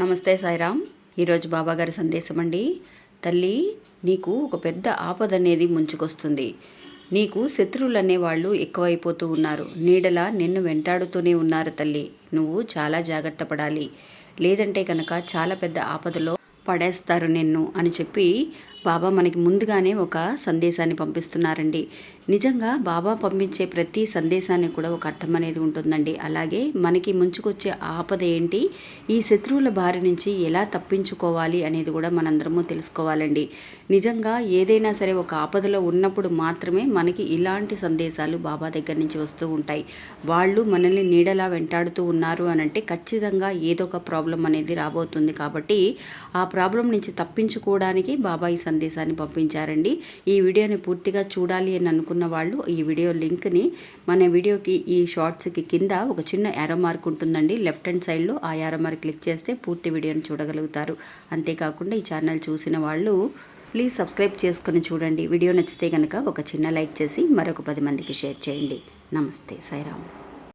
నమస్తే సాయిరామ్. ఈరోజు బాబాగారి సందేశం అండి. తల్లి నీకు ఒక పెద్ద ఆపద అనేది ముంచుకొస్తుంది. నీకు శత్రువులు అనేవాళ్ళు ఎక్కువైపోతూ ఉన్నారు. నీడలా నిన్ను వెంటాడుతూనే ఉన్నారు తల్లి. నువ్వు చాలా జాగ్రత్త పడాలి. లేదంటే కనుక చాలా పెద్ద ఆపదలో పడేస్తారు నిన్ను అని చెప్పి బాబా మనకి ముందుగానే ఒక సందేశాన్ని పంపిస్తున్నారండి. నిజంగా బాబా పంపించే ప్రతి సందేశానికి కూడా ఒక అర్థం అనేది ఉంటుందండి. అలాగే మనకి ముంచుకొచ్చే ఆపద ఏంటి? ఈ శత్రువుల బారి నుంచి ఎలా తప్పించుకోవాలి అనేది కూడా మనందరము తెలుసుకోవాలండి. నిజంగా ఏదైనా సరే ఒక ఆపదలో ఉన్నప్పుడు మాత్రమే మనకి ఇలాంటి సందేశాలు బాబా దగ్గర నుంచి వస్తూ ఉంటాయి. వాళ్ళు మనల్ని నీడలా వెంటాడుతూ ఉన్నారు అని అంటే ఖచ్చితంగా ఏదో ఒక ప్రాబ్లం అనేది రాబోతుంది. కాబట్టి ఆ ప్రాబ్లం నుంచి తప్పించుకోవడానికి బాబా ఈ సందేశాన్ని పంపించారండి. ఈ వీడియోని పూర్తిగా చూడాలి అని అనుకున్న వాళ్ళు ఈ వీడియో లింక్ని మన వీడియోకి ఈ షార్ట్స్కి కింద ఒక చిన్న యారో మార్క్ ఉంటుందండి. లెఫ్ట్ హ్యాండ్ సైడ్లో ఆ యారో మార్క్ క్లిక్ చేస్తే పూర్తి వీడియోని చూడగలుగుతారు. అంతేకాకుండా ఈ ఛానల్ చూసిన వాళ్ళు ప్లీజ్ సబ్స్క్రైబ్ చేసుకొని చూడండి. వీడియో నచ్చితే కనుక ఒక చిన్న లైక్ చేసి మరొక పది మందికి షేర్ చేయండి. నమస్తే. సాయిరామ్.